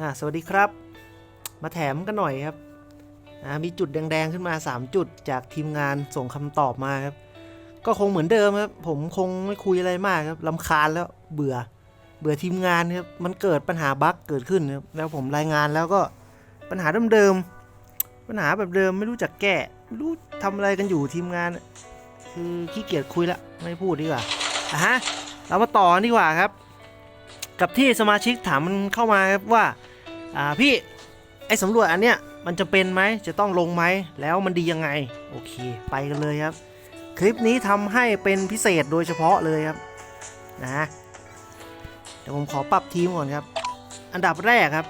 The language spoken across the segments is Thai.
อ่าสวัสดีครับ มาแถมกันหน่อยครับอ่ามีจุดแดงๆขึ้นมา 3 จุดจากทีมงานส่งคำตอบมาครับ ก็คงเหมือนเดิมครับ ผมคงไม่คุยอะไรมากครับลำคาญแล้วเบื่อ เบื่อทีมงานครับ มันเกิดปัญหาบั๊กเกิดขึ้นครับ แล้วผมรายงานแล้วก็ปัญหาเดิมๆ ปัญหาแบบเดิมไม่รู้จักแก้ไม่รู้ทำอะไรกันอยู่ทีมงาน คือขี้เกียจคุยละไม่พูดดีกว่าอะฮะ เรามาต่อนดีกว่าครับ กับที่สมาชิกถามมันเข้ามาครับว่าอ่าพี่ไอ้สำรวจอันเนี้ยมันจะเป็นไหมจะต้องลงไหมแล้วมันดียังไง โอเค ไปกันเลยครับ คลิปนี้ทำให้เป็นพิเศษโดยเฉพาะเลยครับนะเดี๋ยวผมขอปรับทีมก่อนครับ อันดับแรกครับ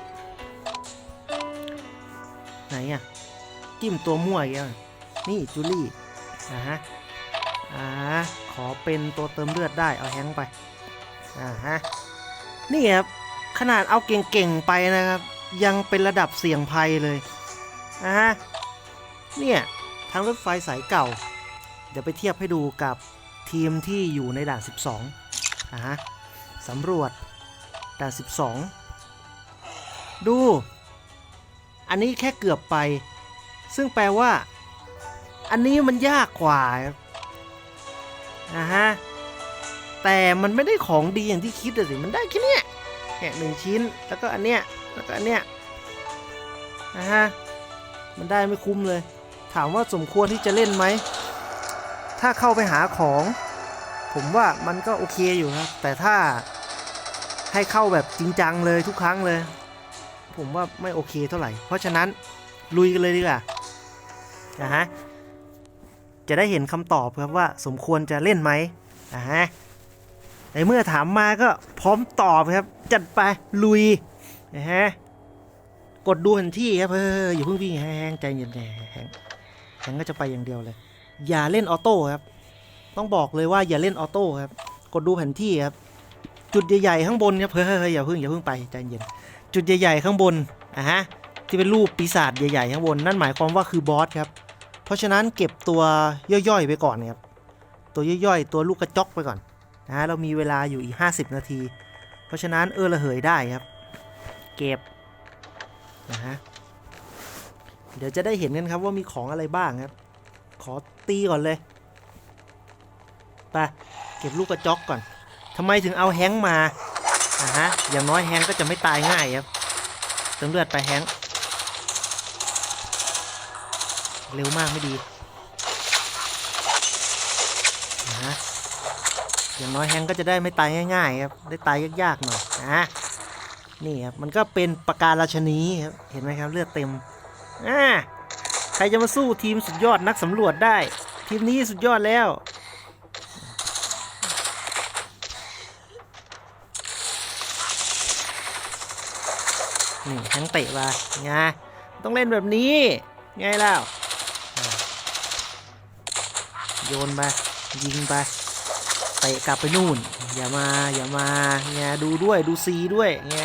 ไหนอะจิ้มตัวมั่วอีกแล้วนี่จูลี่นะฮะอ่าขอเป็นตัวเติมเลือดได้เอาแฮงค์ไปอ่าฮะ นี่ครับขนาดเอาเก่งๆไปนะครับ ยังเป็นระดับเสี่ยงภัยเลยนะฮะเนี่ยทางรถไฟสายเก่า เดี๋ยวไปเทียบให้ดูกับทีมที่อยู่ในด่าน 12นะฮะสำรวจด่าน 12 ดู อันนี้แค่เกือบไป ซึ่งแปลว่า อันนี้มันยากกว่านะฮะ แต่มันไม่ได้ของดีอย่างที่คิดอะสิ มันได้แค่เนี้ยแค่หนึ่งชิ้น แล้วก็อันเนี้ย แล้วก็อันเนี้ย นะฮะ มันได้ไม่คุ้มเลย ถามว่าสมควรที่จะเล่นไหม ถ้าเข้าไปหาของ ผมว่ามันก็โอเคอยู่ครับ แต่ถ้าให้เข้าแบบจริงจังเลยทุกครั้งเลย ผมว่าไม่โอเคเท่าไหร่ เพราะฉะนั้นลุยกันเลยดีกว่า นะฮะ จะได้เห็นคำตอบครับว่าสมควรจะเล่นไหมอ่าฮะ ในเมื่อถามมาก็พร้อมตอบครับ จัดไปลุยนะฮะกดดูแผนที่ครับเฮ้ยอย่าเพิ่งวิ่งแห้งใจเย็นๆแห้งแห้งก็จะไปอย่างเดียวเลย อย่าเล่นออโต้ครับ ต้องบอกเลยว่าอย่าเล่นออโต้ครับ กดดูแผนที่ครับ จุดใหญ่ๆข้างบนครับเฮ้ยอย่าเพิ่งอย่าเพิ่งไปใจเย็น จุดใหญ่ๆข้างบนอะฮะที่เป็นรูปปีศาจใหญ่ๆข้างบนนั่นหมายความว่าคือบอสครับ เพราะฉะนั้นเก็บตัวย่อยๆไปก่อนครับตัวย่อยๆ ตัวลูกกระจอกไปก่อน นะฮะเรามีเวลาอยู่อีก 50 นาที เพราะฉะนั้นเออระเหยได้ครับ เก็บนะฮะเดี๋ยวจะได้เห็นกันครับว่ามีของอะไรบ้างครับ ขอตีก่อนเลยไปเก็บลูกกระจอกก่อนทำไมถึงเอาแฮงค์มาอ่าฮะอย่างน้อยแฮงค์ก็จะไม่ตายง่ายครับเติมเลือดไปแฮงค์เร็วมากไม่ดีนะฮะ อย่างน้อยแฮงก็จะได้ไม่ตายง่ายๆครับได้ตายยากๆหน่อยนะนี่ครับมันก็เป็นประการราชนีครับเห็นไหมครับเลือดเต็มอ่าใครจะมาสู้ทีมสุดยอดนักสำรวจได้ ทีมนี้สุดยอดแล้วนี่แฮงเตะมาไงต้องเล่นแบบนี้ไงแล้วโยนไปยิงไป เตะกลับไปนู่น อย่ามาอย่ามาไงดูด้วยดูซีด้วยไง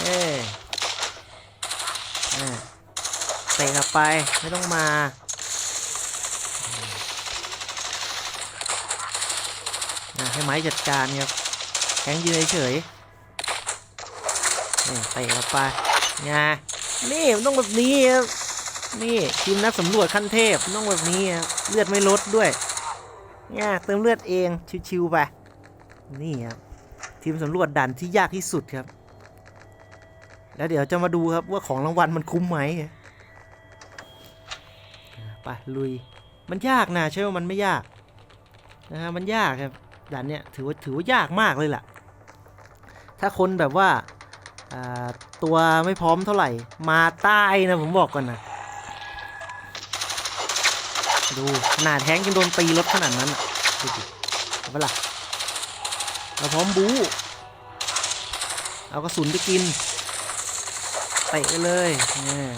เอ้ยอ่าเตะกลับไปไม่ต้องมาให้ไม้จัดการครับแข็งยืนเฉยๆนี่เตะกลับไปไงนี่มันต้องแบบนี้ครับนี่ทีมนักสำรวจขั้นเทพต้องแบบนี้ครับเลือดไม่ลดด้วย เนี่ยเติมเลือดเองชิวๆไป นี่ครับทีมสำรวจด่านที่ยากที่สุดครับ แล้วเดี๋ยวจะมาดูครับว่าของรางวัลมันคุ้มไหมอะไปลุย มันยากนะใช่ว่ามันไม่ยากนะฮะมันยากครับด่านเนี้ยถือว่าถือว่ายากมากเลยล่ะ ถ้าคนแบบว่าอ่าตัวไม่พร้อมเท่าไหร่ มาใต้นะผมบอกก่อนนะ ดูขนาดแทงยังโดนตีรถขนาดนั้นอะดูดิเห็นปะล่ะเราพร้อมบู๊เอากระสุนไปกินเตะไปเลยเนี่ย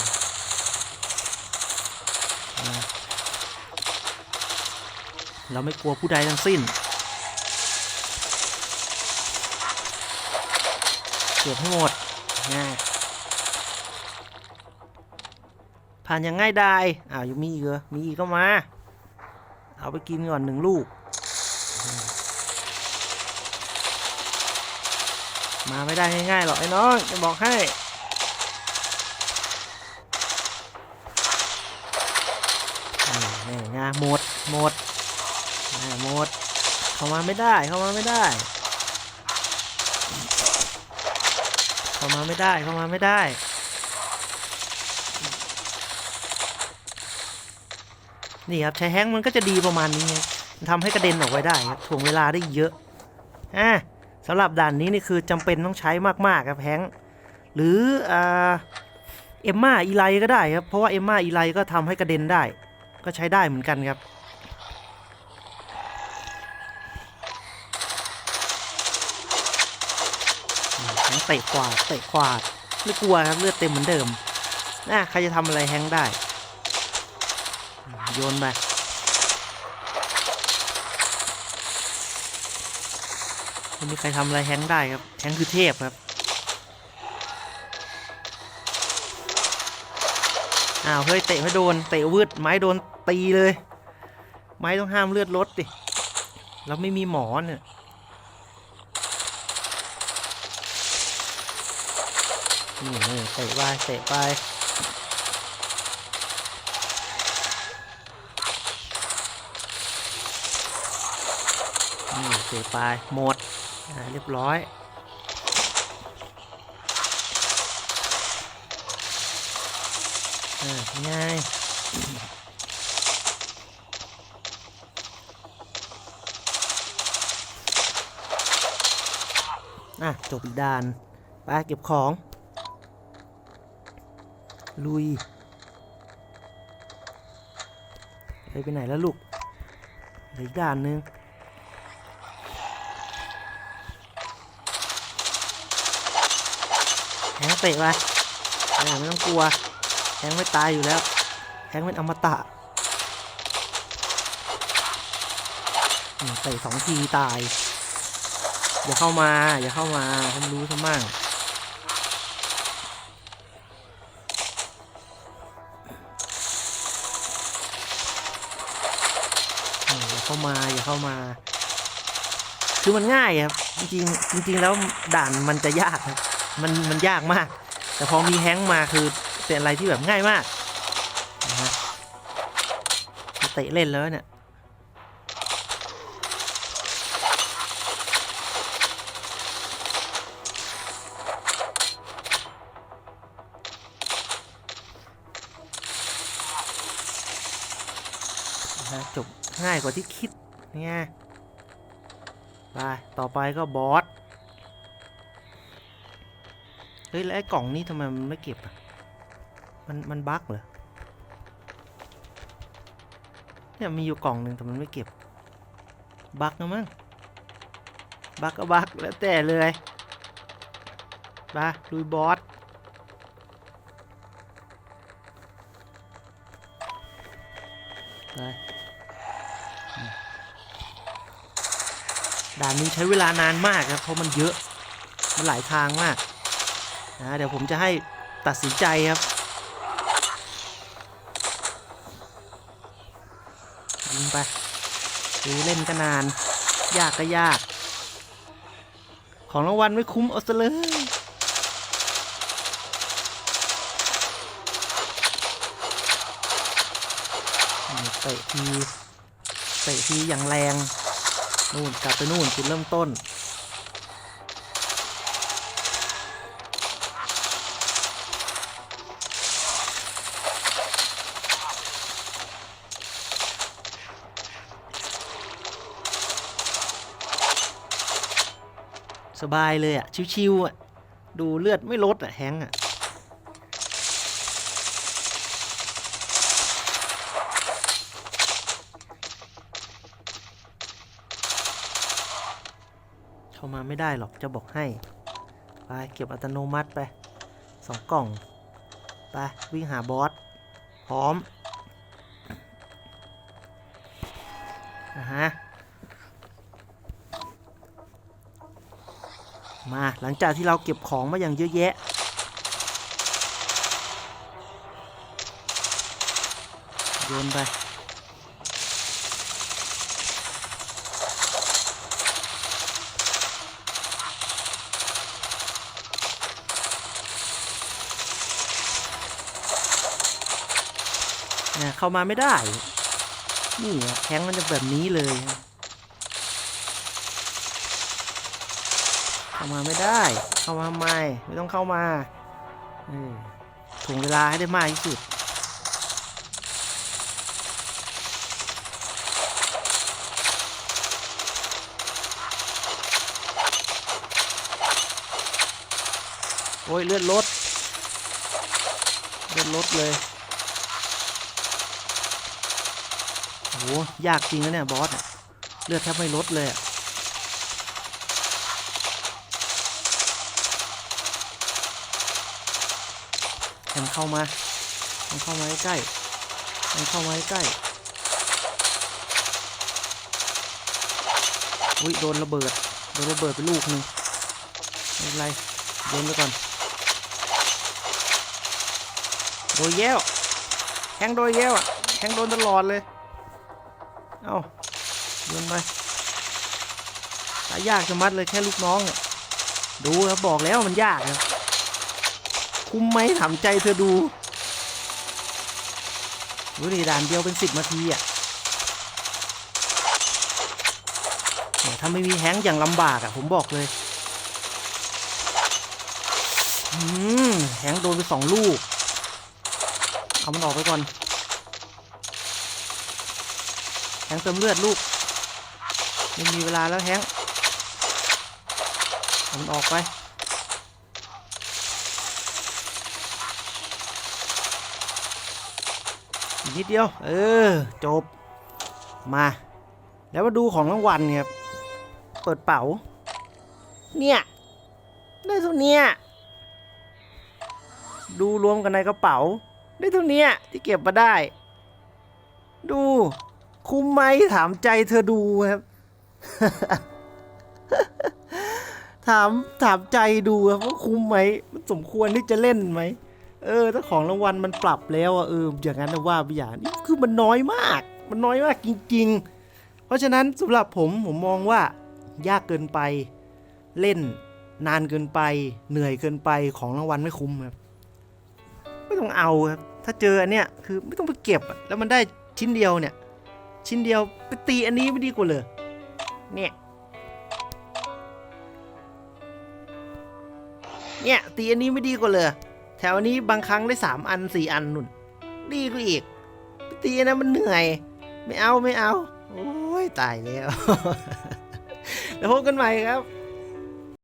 เราไม่กลัวผู้ใดทั้งสิ้นเก็บให้หมดนะ ผ่านยัางง่ายด้อ้าวยังมีอีกเหรอมีอีกก็มา เอาไปกินก่อนหนึ่งลูก มาไม่ได้ง่ายๆหรอกไอ้น้องจะบอกให้นี่งาหมดหมดหมด เข้ามาไม่ได้เข้ามาไม่ได้ เข้ามาไม่ได้เข้ามาไม่ได้ นี่ครับใช้แฮงก์มันก็จะดีประมาณนี้ไงมันทำให้กระเด็นออกไปได้ครับถ่วงเวลาได้เยอะอ่าสำหรับด่านนี้นี่คือจำเป็นต้องใช้มากๆครับแฮงก์หรืออ่าเอ็มมาอีไลก็ได้ครับเพราะว่าเอ็มมาอีไลก็ทำให้กระเด็นได้ ก็ใช้ได้เหมือนกันครับแฮงค์เตะขวาเตะขวาไม่กลัวครับเลือดเต็มเหมือนเดิมนะใครจะทำอะไรแฮงค์ได้ โยนไปไม่มีใครทำอะไรแฮงได้ครับ แฮงคือเทพครับ อ้าว เฮ้ย เตะไม่โดน เตะวืด ไม้โดนตีเลย ไม้ต้องห้ามเลือดลดดิแล้วไม่มีหมอเนี่ยนี่นี่เตะไปเตะไป นี่ เตะไปหมดเรียบร้อยง่ายอะ จบอีกด่าน ไปเก็บของ ลุย ไปไปไหนแล้วลูกอีกด่านนึง แทงเตะไปไม่ต้องกลัวแทงไม่ตายอยู่แล้วแทงเป็นอมตะเตะสองทีตาย อย่าเข้ามา อย่าเข้ามาผมรู้ซะมั่งอย่าเข้ามา อย่าเข้ามา คือมันง่ายครับ จริงจริงแล้วด่านมันจะยากครับ มันมันยากมาก แต่พอมีแฮงค์มาคือเป็นอะไรที่แบบง่ายมากนะฮะเตะเล่นแล้วเนี่ยนะจบง่ายกว่าที่คิดเนี่ยไปต่อไปก็บอส เฮ้ยแล้วไอ้กล่องนี้ทำไมมันไม่เก็บอะ มันมันบั๊กเหรอ เนี่ยมีอยู่กล่องหนึ่งแต่มันไม่เก็บ บั๊กนะมั้ง บั๊กก็บั๊กแล้วแต่เลยไปลุยบอสไปด่านนี้ใช้เวลานานมากครับ เพราะมันเยอะ มันหลายทางมาก นะเดี๋ยวผมจะให้ตัดสินใจครับยิงไปดูเล่นก็นาน ยากก็ยาก ของรางวัลไม่คุ้มเอาซะเลยเตะทีเตะทีอย่างแรง นู่นกลับไปนู่นจุดเริ่มต้น สบายเลยอะชิวๆอะดูเลือดไม่ลดอะแฮงอะเข้ามาไม่ได้หรอกจะบอกให้ ไป เก็บอัตโนมัติไปสองกล่อง ไป วิ่งหาบอส พร้อมนะฮะ มาหลังจากที่เราเก็บของมาอย่างเยอะแยะ โยนไปเนี่ยเข้ามาไม่ได้ นี่อะแทงมันจะแบบนี้เลยฮะ เข้ามาไม่ได้ เข้ามาทำไม ไม่ต้องเข้ามาถ่วงเวลาให้ได้มากที่สุดโอ้ยเลือดลดเลือดลดเลยโอ้โหยากจริงนะเนี่ยบอสเลือดแทบไม่ลดเลยอะ แทงเข้ามาแทงเข้ามาใกล้ๆแทงเข้ามาใกล้ อุ้ยโดนระเบิด โดนระเบิดไปลูกหนึ่งไม่เป็นไรโดนไปก่อน โดยแย้วแทงโดยแย้วอะแทงโดนตลอดเลย เอาโยนไปตายากจะมัดเลยแค่ลูกน้องเนี่ยดูครับบอกแล้วมันยากครับ คุ้มไหมถามใจเธอดูดูดิด่านเดียวเป็นสิบนาทีอะถ้าไม่มีแฮงค์อย่างลำบากอะ ผมบอกเลยอแฮงค์โดนไปสองลูก เอามันออกไปก่อน แฮงค์เติมเลือดลูกไม่มีเวลาแล้วแฮงค์เอามันออกไป อีกนิดเดียว เออ จบ มา แล้วมาดูของรางวัลครับ เปิดเป๋า เนี่ย ได้เท่านี้ดูรวมกันในกระเป๋า ได้เท่านี้ที่เก็บมาได้ ดู คุ้มไหมถามใจเธอดูครับ ถามถามใจดูครับว่าคุ้มไหม มันสมควรที่จะเล่นไหม เออถ้าของรางวัลมันปรับแล้วอะเอออย่างนั้นนะว่าไปอย่านี้คือมันน้อยมาก มันน้อยมากจริง ๆ เพราะฉะนั้นสำหรับผมผมมองว่ายากเกินไปเล่นนานเกินไป เหนื่อยเกินไปของรางวัลไม่คุ้มครับไม่ต้องเอาครับถ้าเจออันเนี้ยคือไม่ต้องไปเก็บแล้วมันได้ชิ้นเดียวเนี่ย ชิ้นเดียวไปตีอันนี้ไม่ดีกว่าเลยเนี่ยเนี่ยตีอันนี้ไม่ดีกว่าเลย แถวนี้บางครั้งได้สามอันสี่อันนุ่นดีกว่าอีกไปตีนะมันเหนื่อย ไม่เอาไม่เอา โอ้ยตายแล้ว แล้วพบกันใหม่ครับ